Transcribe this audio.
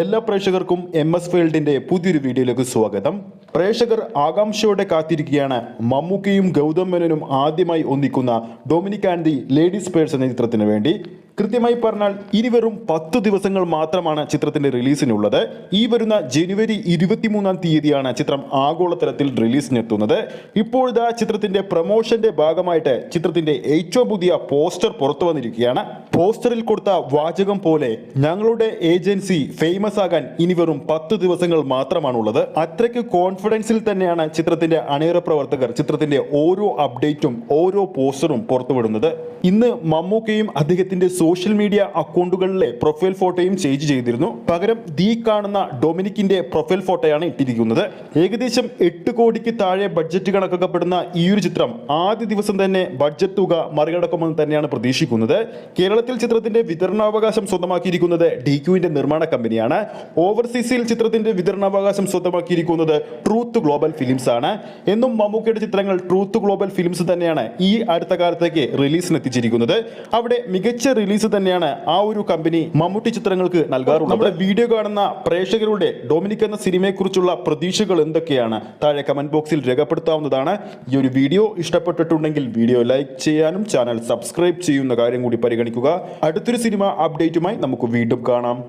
എല്ലാ പ്രേക്ഷകർക്കും M S ഫീൽഡിന്റെ പുതിയൊരു വീഡിയോയിലേക്ക് സ്വാഗതം. പ്രേക്ഷകർ ആകാംക്ഷയോടെ കാത്തിരിക്കുകയാണ്. മമ്മൂക്കയും ഗൗതം മേനോനും ആദ്യമായി ഒന്നിക്കുന്ന Dominic and the ladies purse എന്ന ചിത്രത്തിന് വേണ്ടി. കൃത്യമായി പറഞ്ഞാൽ ഇനി വെറും പത്ത് ദിവസങ്ങൾ മാത്രമാണ് ചിത്രത്തിന്റെ റിലീസിനുള്ളത്. ഈ വരുന്ന ജനുവരി ഇരുപത്തിമൂന്നാം തീയതിയാണ് ചിത്രം ആഗോളതലത്തിൽ റിലീസിനെത്തുന്നത്. ഇപ്പോഴിതാ ചിത്രത്തിന്റെ പ്രൊമോഷന്റെ ഭാഗമായിട്ട് ചിത്രത്തിന്റെ ഏറ്റവും പുതിയ പോസ്റ്റർ പുറത്തു വന്നിരിക്കുകയാണ്. പോസ്റ്ററിൽ കൊടുത്ത വാചകം പോലെ ഞങ്ങളുടെ ഏജൻസി ഫേമസ് ആകാൻ ഇനി വെറും പത്ത് ദിവസങ്ങൾ മാത്രമാണുള്ളത്. അത്രയ്ക്ക് കോൺഫിഡൻസിൽ തന്നെയാണ് ചിത്രത്തിന്റെ അണിയറ പ്രവർത്തകർ ചിത്രത്തിന്റെ ഓരോ അപ്ഡേറ്റും ഓരോ പോസ്റ്ററും പുറത്തുവിടുന്നത്. ഇന്ന് മമ്മൂക്കയും അദ്ദേഹത്തിന്റെ സോഷ്യൽ മീഡിയ അക്കൗണ്ടുകളിലെ പ്രൊഫൈൽ ഫോട്ടോയും ചേഞ്ച് ചെയ്തിരുന്നു. പകരം ദി കാണുന്ന ഡൊമിനിക്കിന്റെ പ്രൊഫൈൽ ഫോട്ടോയാണ് ഇട്ടിരിക്കുന്നത്. ഏകദേശം എട്ട് കോടിക്ക് താഴെ ബഡ്ജറ്റ് കണക്കാക്കപ്പെടുന്ന ഈ ഒരു ചിത്രം ആദ്യ ദിവസം തന്നെ ബഡ്ജറ്റ് തുക മറികടക്കുമെന്ന് തന്നെയാണ് പ്രതീക്ഷിക്കുന്നത്. കേരളത്തിൽ ചിത്രത്തിന്റെ വിതരണാവകാശം സ്വന്തമാക്കിയിരിക്കുന്നത് ഡി ക്യുവിന്റെ നിർമ്മാണ കമ്പനിയാണ്. ഓവർസീസിൽ ചിത്രത്തിന്റെ വിതരണാവകാശം സ്വന്തമാക്കിയിരിക്കുന്നത് ട്രൂത്ത് ഗ്ലോബൽ ഫിലിംസ് ആണ്. എന്നും മമ്മൂക്കയുടെ ചിത്രങ്ങൾ ട്രൂത്ത് ഗ്ലോബൽ ഫിലിംസ് തന്നെയാണ് ഈ അടുത്ത കാലത്തേക്ക് റിലീസിന് എത്തിച്ചിരിക്കുന്നത് അവിടെ മികച്ച റിലീസ് തന്നെയാണ് ആ ഒരു കമ്പനി മമ്മൂട്ടി ചിത്രങ്ങൾക്ക് നൽകാറുള്ളത്. നമ്മുടെ വീഡിയോ കാണുന്ന പ്രേക്ഷകരുടെ ഡൊമിനിക് എന്ന സിനിമയെക്കുറിച്ചുള്ള പ്രതീക്ഷകൾ എന്തൊക്കെയാണ്? താഴെ കമന്റ് ബോക്സിൽ രേഖപ്പെടുത്താവുന്നതാണ്. ഈ ഒരു വീഡിയോ ഇഷ്ടപ്പെട്ടിട്ടുണ്ടെങ്കിൽ വീഡിയോ ലൈക്ക് ചെയ്യാനും ചാനൽ സബ്സ്ക്രൈബ് ചെയ്യുന്ന കാര്യം കൂടി പരിഗണിക്കുക. അടുത്തൊരു സിനിമ അപ്ഡേറ്റുമായി നമുക്ക് വീണ്ടും കാണാം.